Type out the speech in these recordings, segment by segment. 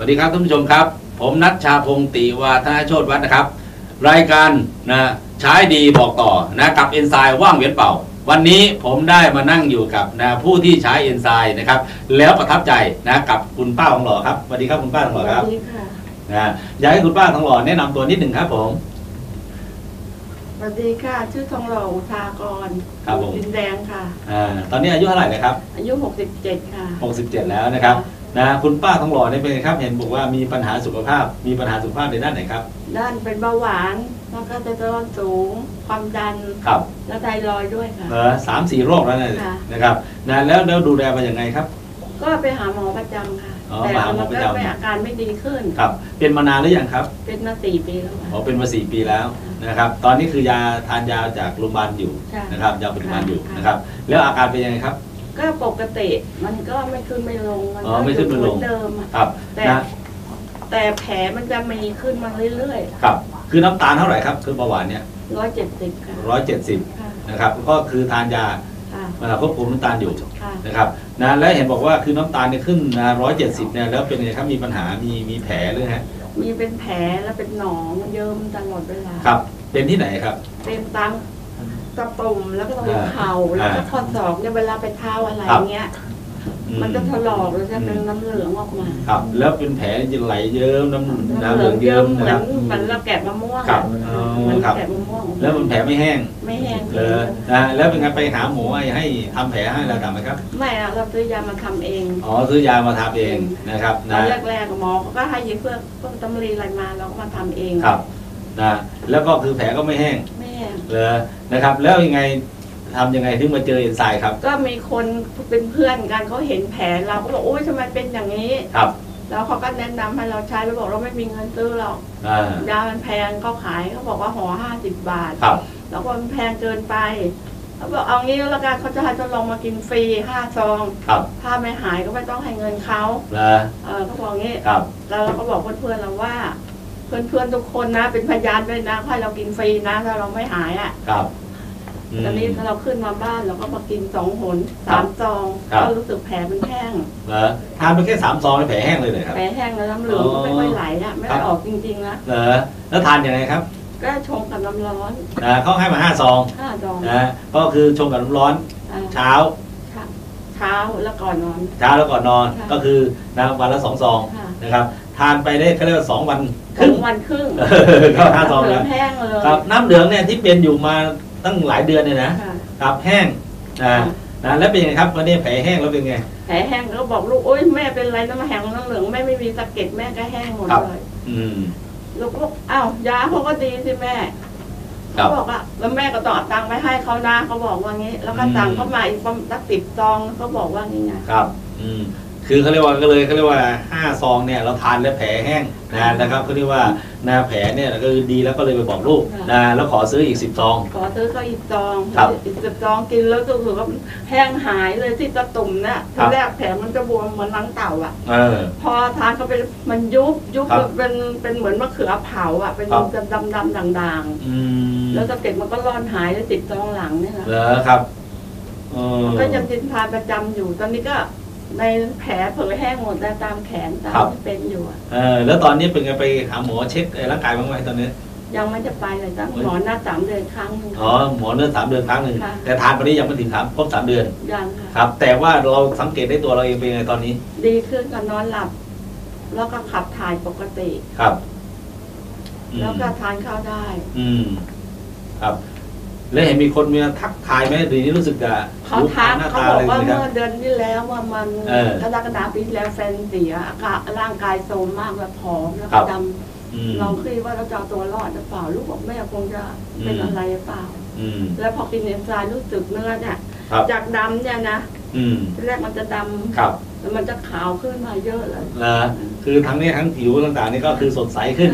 สวัสดีครับท่านผู้ชมครับ ผมนัทชาพงศ์ติวาธนาโชตวัฒน์นะครับ รายการนะใช้ดีบอกต่อนะกับเอนไซม์ว่างเวียนเป่า วันนี้ผมได้มานั่งอยู่กับนะผู้ที่ใช้เอนไซม์นะครับ แล้วประทับใจนะกับคุณป้าทองหล่อครับสวัสดีครับคุณป้าทองหล่อครับสวัสดีค่ะนะอยากให้คุณป้าทองหล่อแนะนำตัวนิดหนึ่งครับผมสวัสดีค่ะ ชื่อทองหล่ออุทากรครับผมดินแดงค่ะอ่าตอนนี้อายุเท่าไหร่นะครับ อายุ 67 ค่ะ 67 แล้วนะครับ นะคุณป้าทองหล่อเนี่ยเป็นไงครับ เห็นบอกว่ามีปัญหาสุขภาพ มีปัญหาสุขภาพในด้านไหนครับ ด้านเป็นเบาหวานแล้วก็ไตรอนสูง ความดัน ครับและไทรอยด์ด้วยค่ะเหรอสามสี่โรคแล้วนะค่ะ นะครับนะแล้วแล้วดูแลมาอย่างไงครับ ก็ไปหาหมอประจำค่ะ อ๋อแต่มาหาหมอมันประก็จำไม่อาการไม่ดีขึ้น ครับ เป็นมานานหรือยังครับเป็นมาสี่ปีแล้วค่ะ อ๋อเป็นมาสี่ปีแล้วนะครับ ตอนนี้คือยาทานยาจากโรงพยาบาลอยู่ใช่นะครับยาปัจจุบันอยู่ค่ะ นะครับ แล้วอาการเป็นยังไงครับ ก็ปกติมันก็ไม่ขึ้นไม่ลงมันอ๋อก็ไม่ขึ้นไม่ลง เหมือนเดิมอะครับแต่นะแต่แผลมันจะมีขึ้นมาเรื่อยครับ คือน้ำตาลเท่าไหร่ครับ คือเบาหวานเนี่ยๆร้อยเจ็ดสิบค่ะร้อยเจ็ดสิบค่ะนะครับ ก็คือทานยาค่ะมาควบคุมน้ำตาลอยู่ค่ะนะครับนะแล้วเห็นบอกว่าคือน้ำตาลเนี่ยขึ้นนะร้อยเจ็ดสิบเนี่ยแล้วเป็นไงครับมีปัญหามีมีแผลหรือฮะมีเป็นแผลแล้วเป็นหนองเยิ้มตลอดเวลาครับ เป็นที่ไหนครับเป็นตาม ตะปุ่มแล้วก็ตรงอ่าเข่าแล้วก็อ่าข้อศอกเนี่ยเวลาไปเท้าอะไรครับเงี้ยอืมันจะถลอกแล้วจะเป็นน้ำเหลืองออกมา ครับ แล้วเป็นแผลจะไหลเยิ้มน้ำน้ำเหลืองเยิ้มเหมืนะอคนรับเหมือนเราแกะมะม่วงครับอะอ๋อเหมือนครับแกะมะม่วงแล้วมันแผลไม่แห้ง ไม่แห้งเลยนะแล้วเป็นไงไปหาหมอให้ให้ทำแผลให้เราทำไหมครับ ไม่อะเราซื้อยามาทำเอง อ๋อซื้อยามาทำเองนะครับตอนะนแรกๆหมอเขาก็ให้ยีเพื่อพวกตำรีอะไรมาเราก็มาทำเองครับนะแล้วก็คือแผลก็ไม่แห้ง ไม่แห้งเลยนะครับ แล้วยังไงทำยังไงถึงมาเจอเอนไซม์ครับ ก็มีคนเป็นเพื่อนกันเขาเห็นแผลเราก็บอกโอ๊ยทำไมเป็นอย่างนี้ ครับแล้วเขาก็แนะนำให้เราใช้แล้วบอกเราไม่มีเงินซื้อหรอกอ่ายามันแพงเขาขายเขาบอกว่าห่อห้าสิบบาท ครับแล้วก็มันแพงเกินไปเขาบอกเอางี้แล้วกันเขาจะให้ทดลองมากินฟรีห้าซอง ครับถ้าไม่หายก็ไม่ต้องให้เงินเขานะเออเขาบอกงี้ ครับ แล้วเราก็บอกเพื่อนๆเราว่า เพื่อนๆทุกคนนะ เป็นพยานด้วยนะให้เรากินฟรีนะ ถ้าเราไม่หายอะครับมตอนนี้ถ้าเราขึ้นมาบ้านเราก็มากินสองหนสามซองครับก็รู้สึกแผลมันแห้งเหรอทานไปแค่สามซองแล้วแผลแห้งเลยเหรอครับแผลแห้งแล้วน้ำเหลืองก็ไม่ค่อยไหลอะไม่ครัได้บออกจริงๆนะเหรอแล้วทานยังไงครับ ก็ชงกับน้ำร้อนนะเขาให้มาห้าซองห้าซองนะก็คือชงกับน้ำร้อนอ่าเช้าเช้าแล้วก่อนนอน เช้าแล้วก่อนนอนค่ะก็คือนะวันละสองซองค่ะนะครับ ทานไปได้เขาเรียกว่าสองวันคถึรึ่งงวันครึ่งก็ห้าซองเหลืแล้อวงแห้งเลยครับ น้ำเหลืองเนี่ยที่เป็นอยู่มาตั้งหลายเดือนเนี่ยนะค่ะครับแห้งนะนะแล้วเป็นยังไงครับวันนี้แผลแห้งแล้วเป็นไงแผลแห้งก็บอกลูกโอ๊ยแม่เป็นไรน้ำแห้งน้ำเหลืองแม่ไม่มีสะเก็ดแม่ก็แห้งหมดครับเลยอืมลูกก็บอกอ้าวยาเขาก็ดีสิแม่ครับเขาบอกว่าแล้วแม่ก็ต้องเอาตังค์ไปให้เขานะเขาบอกว่างี้ แล้วก็อืมตังค์เขามาอีกประมาณสักสิบซองเขาบอกว่างี้ไงครับ อืม คือเขาเรียกว่าก็เลยเขาเรียกว่าห้าซองเนี่ยเราทานแล้วแผลแห้งนะนะครับเขาเรียกว่านาแผลเนี่ยก็คือดีแล้วก็เลยไปบอกลูกนะแล้วขอซื้ออีกสิบซอง ขอซื้อเขาอีกซองครับอีกสิบซองกินแล้วรู้สึกว่าแห้งหายเลยที่ตะตุ่มเนี่ยครัทีบแรกแผลมันจะบวมเหมือนหลังเต่าอะเออพอทานเข้าไปมันยุบยุบครับเป็นเป็นเหมือนมะเขือเผาอะเป็นครับดำดำๆด่างอืมๆแล้วสะเก็ดมันก็ร่อนหายแล้วติดซองหลังเนี่ยนะเหรอครับเออก็ยังกินทานประจำอยู่ตอนนี้ก็ ในแผลเผยแห้งหมดแต่ตามแขนตามที่เป็นอยู่อะเออแล้วตอนนี้เป็นไงไปหาหมอเช็คร่างกายบ้างไหมตอนนี้ ยังไม่จะไปเลยจ้ะหมอหน้าสามเดือนครั้งหนึ่ง อ๋อหมอเนื้อสามเดือนครั้งหนึ่งค่ะ แต่ทานไปนี้ยังไม่ถึงสามครบสามเดือนยังค่ะ ครับ แต่ว่าเราสังเกตได้ตัวเราเองเป็นไงตอนนี้ดีขึ้นก็นอนหลับ แล้วก็ขับถ่ายปกติ ครับอืมแล้วก็ทานข้าวได้ อืม ครับ แล้วเห็นมีคนมีทักทายไหมหรือนี่รู้สึกจะเขาทักหน้าเขาตาบออะไรกว่าไหมครัเมื่บ อเดือนที่แล้วว่ามันเออกรกฎาคมปีที่แล้วแฟนเสียอาการร่างกายโทรมมากและผอมแล้วครัก็บ ดอืมำเราคิดว่าเราจะเอาตัวรอดหรือเปล่าลูกบอกแม่คงจะเป็นอืม อะไรหรือเปล่า อืม แล้วพอกินเอนไซม์รู้สึกเนื้อเนี่ยครับ จากดำเนี่ยนะ อืมทีแรกมันจะดำครับแล้วมันจะขาวขึ้นมาเยอะเลยนะคือทั้งนี้ทั้งผิวต่างๆนี่ก็คือสดใสขึ้น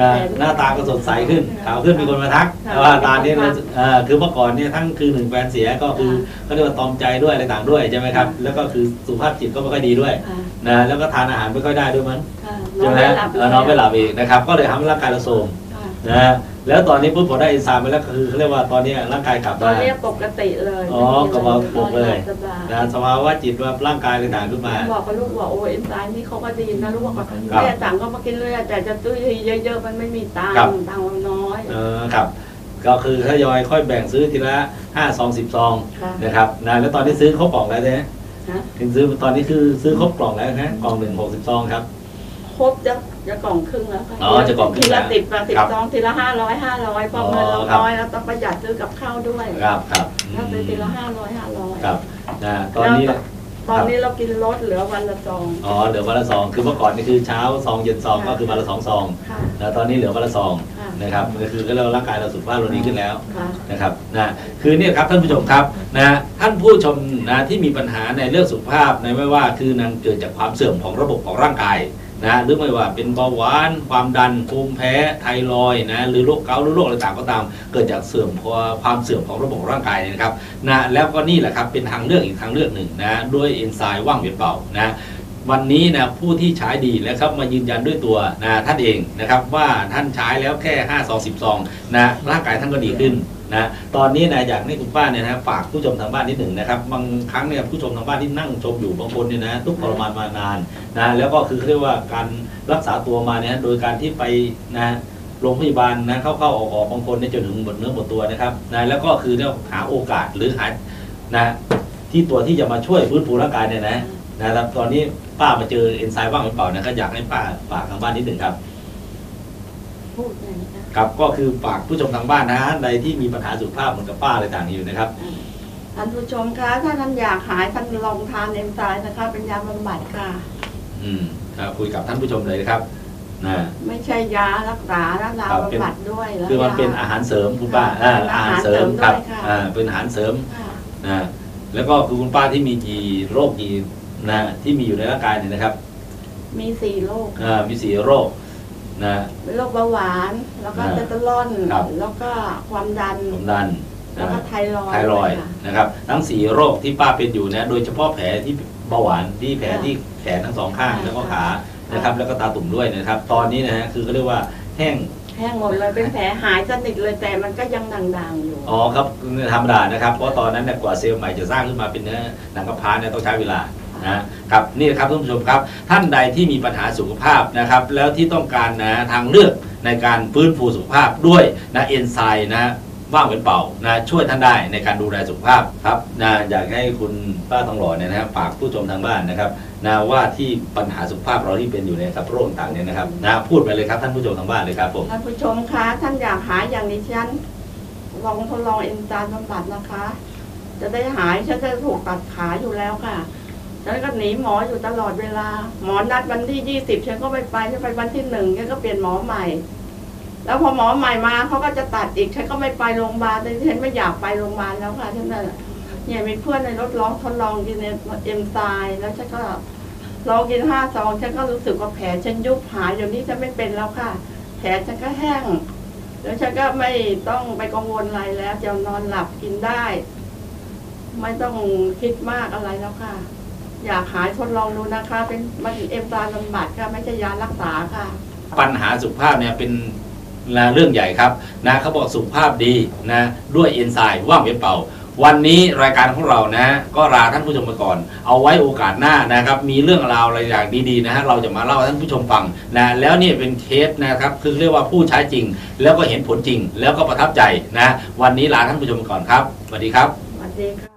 นะหน้าตาก็สดใสขึ้น ขาวขึ้นมีคนมาทักค่ะว่าตาเนี่ยมีคนเราทักเอ่อคือเมื่อก่อนเนี่ยทั้งคือหนึ่งแฟนเสียก็คือเขาเรียกว่าตอมใจด้วยอะไรต่างด้วยใช่ไหมครับ แล้วก็คือสุขภาพจิตก็ไม่ค่อยดีด้วยค่ะนะแล้วก็ทานอาหารไม่ค่อยได้ด้วยมั้งค่ะนใช่อนไหมไม่หลับเออนอนไม่หลับอีกนะครับ ก็เลยทำให้ร่างกายเราโทรมค่ะ นะฮะแล้วตอนนี้ปุ๊บพอได้เอนไซม์ไปแล้วก็คือเขาเรียกว่าตอนนี้ร่างกายกลับตอนมานี้ปกติเลยอ๋อกลับมาปกเลยสบายนะสภาวะจิตว่าร่างกายต่างๆขึ้นมา บอกกับลูกว่าโอ้เอนไซม์นี่เขาก็ดีนะลูกว่าครับแม่สั่งก็มากินเลยแต่จะตุ้ยเยอะๆมันไม่มีตังครับค์ตังค์มันน้อยเออครับก็คือทยอยค่อยแบ่งซื้อทีละห้าซองสิบซองค่ะนะครับนะแล้วตอนนี้ซื้อครบกล่องแล้วเนี่ยฮะถึงซื้อตอนนี้คือซื้อครบกล่องแล้วนะกล่องหนึ่งหกสิบซองครับ ครบจะ จะกล่องครึ่งแล้วค่ะอ๋อจะกล่องครึ่งทีแล้ละวสิบละสิบครับซองทีละห้าร้อยห้าร้อยพอเงินเราอ๋อครับ น้อยเราต้องประหยัดซื้อกับข้าวด้วยครับครับถ้าซื้อทีละห้าร้อยห้าร้อยครับนะตอนนี้ ตอนนี้เรากินลดเหลือวันละซอง อ๋อเหลือวันละซองคือเมื่อก่อนนี่คือเช้าซองเย็นซองก็คือวันละสองซองค่ะนะตอนนี้เหลือวันละซองค่ะนะครับก็คือก็เรียกว่าร่างกายเราสุขภาพเราดีขึ้นแล้วค่ะ นะครับนะคือเนี่ยครับท่านผู้ชมครับนะท่านผู้ชมนะที่มีปัญหาในเรื่องสุขภาพในไม่ว่าคือนันเกิดจากความเสื่อมของระบบของร่างกาย นะหรือไม่ว่าเป็นเบาหวาน ความดันภูมิแพ้ไทรอยนะหรือโรคเกาต์หรือโรคอะไรต่างก็ตาม เกิดจากเสื่อมความเสื่อมของระบบร่างกายนะครับนะแล้วก็นี่แหละครับเป็นทางเลือกอีกทางเลือกหนึ่งนะด้วยเอนไซม์ว่างเวียนเบานะวันนี้นะผู้ที่ใช้ดีแล้วครับมายืนยันด้วยตัวนะท่านเองนะครับว่าท่านใช้แล้วแค่5ซอง10ซองนะร่างกายท่านก็ดีขึ้น นะตอนนี้นะอยากให้คุณป้าเนี่ยนะฝากผู้ชมทางบ้านนิดหนึ่งนะครับบางครั้งเนี่ยผู้ชมทางบ้านที่นั่งชมอยู่บางคนเนี่ยนะทุกข์ทรมานมานานนะแล้วก็คือเรียกว่าการรักษาตัวมาเนี่ยโดยการที่ไปนะโรงพยาบาลนะเข้าๆออกๆบางคนเนี่ยจนถึงหมดเนื้อหมดตัวนะครับนะแล้วก็คือเนี่ยหาโอกาสหรือหานะที่ตัวที่จะมาช่วยฟื้นฟูร่างกายเนี่ยนะนะครับตอนนี้ป้ามาเจอเอนไซม์ว่างหรือเปล่านะก็อยากให้ป้าฝากทางบ้านนิดหนึ่งครับ พูดเลยนะคะครับ ก็คือฝากผู้ชมทางบ้านนะใดที่มีปัญหาสุขภาพเหมือนกับป้าอะไรต่างๆอยู่นะครับ ท่านผู้ชมคะถ้าท่านอยากหายท่านลองทานเอนไซม์นะคะ เป็นยาบำบัดค่ะ อืมครับคุยกับท่านผู้ชมเลยนะครับนะ ไม่ใช่ยารักษานะยาครับเป็น บำบัดด้วยแล้วคือมันเป็นอาหารเสริมคุณป้าอ่าเป็นอาอาหาหารรเสริมครับเสริมด้วยค่ะอ่าเป็นอาหารเสริม ค่ะ นะแล้วก็คือคุณป้าที่มีกี่โรคกี่นะที่มีอยู่ในร่างกายเนี่ยนะครับมีสี่โรคอ่ามีสี่โรค นะ เป็นโรคเบาหวาน แล้วก็อ่าเตตลอน ครับ แล้วก็ความดัน ความดันแล้วนะก็ไทรอยด์ไทรอยด์ค่ะ นะครับ ทั้งสี่โรคที่ป้าเป็นอยู่นะ โดยเฉพาะแผลที่เบาหวานที่แผลค่ะที่แขนทั้งสองข้างค่ะแล้วก็ขานะครับ แล้วก็ตาตุ่มด้วยนะครับ ตอนนี้นะฮะคือเขาเรียกว่าแห้ง แห้งหมดเลยเป็นแผลหายสนิทเลยแต่มันก็ยังด่างๆอยู่ อ๋อครับธรรมดานะครับ เพราะตอนนั้นเนี่ยกว่าเซลล์ใหม่จะสร้างขึ้นมาเป็นเนื้อหนังกระพร้าเนี่ยต้องใช้เวลา นะครับนี่ครับท่านผู้ชมครับ ท่านใดที่มีปัญหาสุขภาพนะครับ แล้วที่ต้องการนะทางเลือกในการฟื้นฟูสุขภาพด้วยนะเอนไซม์นะว่างเป็นเป่านะช่วยท่านได้ในการดูแลสุขภาพครับนะอยากให้คุณป้าทองหล่อเนี่ยนะครับฝากผู้ชมทางบ้านนะครับนะว่าที่ปัญหาสุขภาพเราที่เป็นอยู่เนี่ยครับโรคต่างเนี่ยนะครับนะพูดไปเลยครับท่านผู้ชมทางบ้านเลยครับผมท่านผู้ชมคะท่านอยากหายอย่างดิฉันลองทดลองเอนไซม์บำบัดนะคะ จะได้หายฉันจะถูกตัดขาอยู่แล้วค่ะ ฉันก็หนีหมออยู่ตลอดเวลา หมอนัดวันที่ยี่สิบฉันก็ไม่ไปฉันไปวันที่หนึ่งฉันก็เปลี่ยนหมอใหม่ แล้วพอหมอใหม่มาเขาก็จะตัดอีกฉันก็ไม่ไปโรงพยาบาลแต่ฉันไม่อยากไปโรงพยาบาลแล้วค่ะท่านน่ะเนี่ยมีเพื่อนในรถร้องทดลองกินเอนไซม์แล้วฉันก็ลองกินห้าซองฉันก็รู้สึกว่าแผลฉันยุบหายเดี๋ยวนี้ฉันไม่เป็นแล้วค่ะ แผลฉันก็แห้ง แล้วฉันก็ไม่ต้องไปกังวลอะไรแล้วจะนอนหลับกินได้ ไม่ต้องคิดมากอะไรแล้วค่ะ อยากหายทดลองดูนะคะ เป็นมันเอ็มตาบำบัดค่ะไม่ใช่ยารักษาค่ะ ปัญหาสุขภาพเนี่ยเป็นนะเรื่องใหญ่ครับนะเขาบอกสุขภาพดีนะด้วยเอนไซม์ว่างเว้นเป่า วันนี้รายการของเรานะ ก็ลาท่านผู้ชมไปก่อน เอาไว้โอกาสหน้านะครับ มีเรื่องราวอะไรอย่างดีๆนะฮะเราจะมาเล่าให้ท่านผู้ชมฟังนะแล้วนี่เป็นเคสนะครับคือเรียกว่าผู้ใช้จริง แล้วก็เห็นผลจริง แล้วก็ประทับใจนะ วันนี้ลาท่านผู้ชมไปก่อนครับสวัสดีครับสวัสดีค่ะ